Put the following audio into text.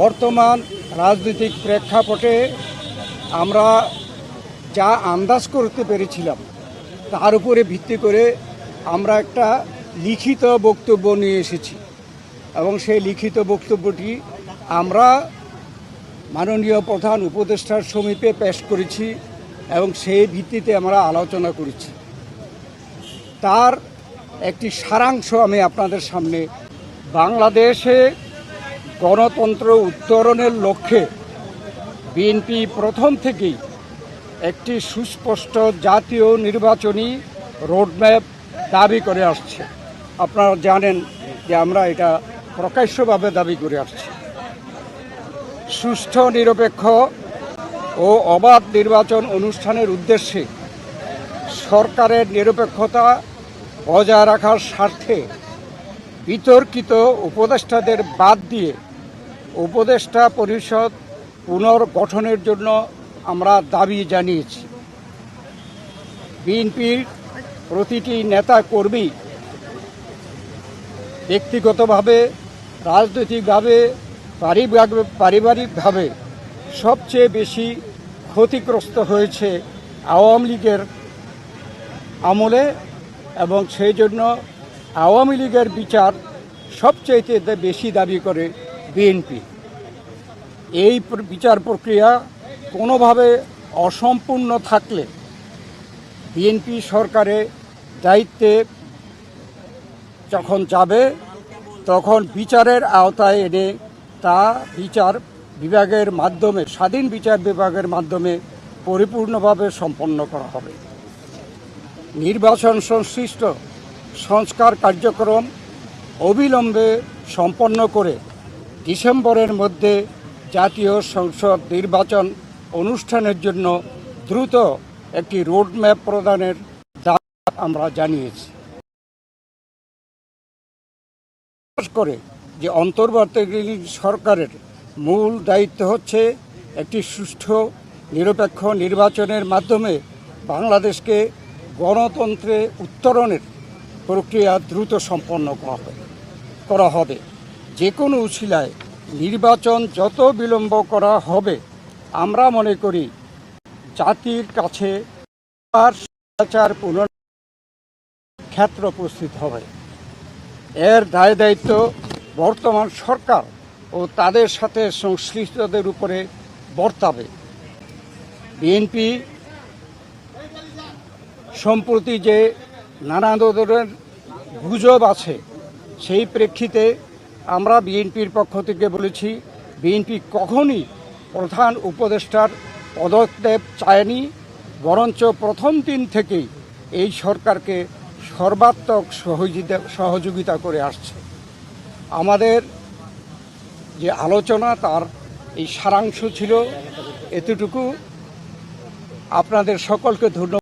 বর্তমান রাজনৈতিক প্রেক্ষাপটে আমরা যা আন্দাজ করতে পেরেছিলাম, তার উপরে ভিত্তি করে আমরা একটা লিখিত বক্তব্য নিয়ে এসেছি। এবং সেই লিখিত বক্তব্যটি আমরা মাননীয় প্রধান উপদেষ্টার সমীপে পেশ করেছি এবং সেই ভিত্তিতে আমরা আলোচনা করেছি। তার একটি সারাংশ আমি আপনাদের সামনে বাংলাদেশে গণতন্ত্র উত্তরণের লক্ষ্যে বিএনপি প্রথম থেকেই একটি সুস্পষ্ট জাতীয় নির্বাচনী রোডম্যাপ দাবি করে আসছে। আপনারা জানেন যে আমরা এটা প্রকাশ্যভাবে দাবি করে আসছি। সুষ্ঠু, নিরপেক্ষ ও অবাধ নির্বাচন অনুষ্ঠানের উদ্দেশ্যে সরকারের নিরপেক্ষতা বজায় রাখার স্বার্থে বিতর্কিত উপদেষ্টাদের বাদ দিয়ে উপদেষ্টা পরিষদ পুনর্গঠনের জন্য আমরা দাবি জানিয়েছি। বিএনপির প্রতিটি নেতা কর্মী ব্যক্তিগতভাবে, রাজনৈতিকভাবে পারিবারিকভাবে সবচেয়ে বেশি ক্ষতিগ্রস্ত হয়েছে আওয়ামী লীগের আমলে এবং সেই জন্য আওয়ামী লীগের বিচার সবচাইতে বেশি দাবি করে বিএনপি। এই বিচার প্রক্রিয়া কোনোভাবে অসম্পূর্ণ থাকলে বিএনপি সরকারে দায়িত্বে যখন যাবে, তখন বিচারের আওতায় এনে তা বিচার বিভাগের মাধ্যমে, স্বাধীন বিচার বিভাগের মাধ্যমে পরিপূর্ণভাবে সম্পন্ন করা হবে। নির্বাচন সংশ্লিষ্ট সংস্কার কার্যক্রম অবিলম্বে সম্পন্ন করে ডিসেম্বরের মধ্যে জাতীয় সংসদ নির্বাচন অনুষ্ঠানের জন্য দ্রুত একটি রোডম্যাপ প্রদানের দাবি আমরা জানিয়েছি। করে যে অন্তর্বর্তীকালীন সরকারের মূল দায়িত্ব হচ্ছে একটি সুষ্ঠু, নিরপেক্ষ নির্বাচনের মাধ্যমে বাংলাদেশকে গণতন্ত্রে উত্তরণের প্রক্রিয়া দ্রুত সম্পন্ন করা হবে করা হবে। যে কোনো উশিলায় নির্বাচন যত বিলম্ব করা হবে, আমরা মনে করি জাতির কাছে স্বৈরাচার পুনর ক্ষেত্র উপস্থিত হবে। এর দায় দায়িত্ব বর্তমান সরকার ও তাদের সাথে সংশ্লিষ্টদের উপরে বর্তাবে। বিএনপি সম্প্রতি যে নানা ধরনের গুজব আছে, সেই প্রেক্ষিতে আমরা বিএনপির পক্ষ থেকে বলেছি, বিএনপি কখনই প্রধান উপদেষ্টার পদক্ষেপ চায়নি, বরঞ্চ প্রথম দিন থেকেই এই সরকারকে সর্বাত্মক সহযোগিতা সহযোগিতা করে আসছে। আমাদের যে আলোচনা, তার এই সারাংশ ছিল এতটুকু। আপনাদের সকলকে ধন্যবাদ।